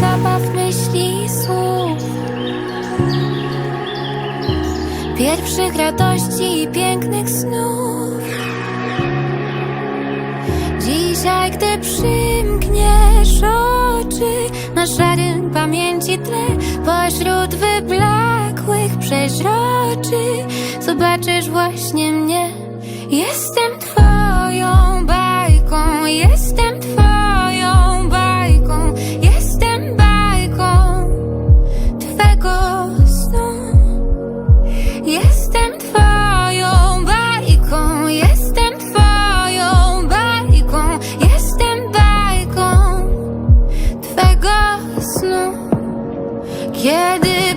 zabaw myśli i słów. Pierwszych radości i pięknych snów. Dzisiaj, gdy przymkniesz oczy Na szarym pamięci tle Pośród wyblakłych przeźroczy Zobaczysz właśnie mnie. Jestem twego snu. Kiedy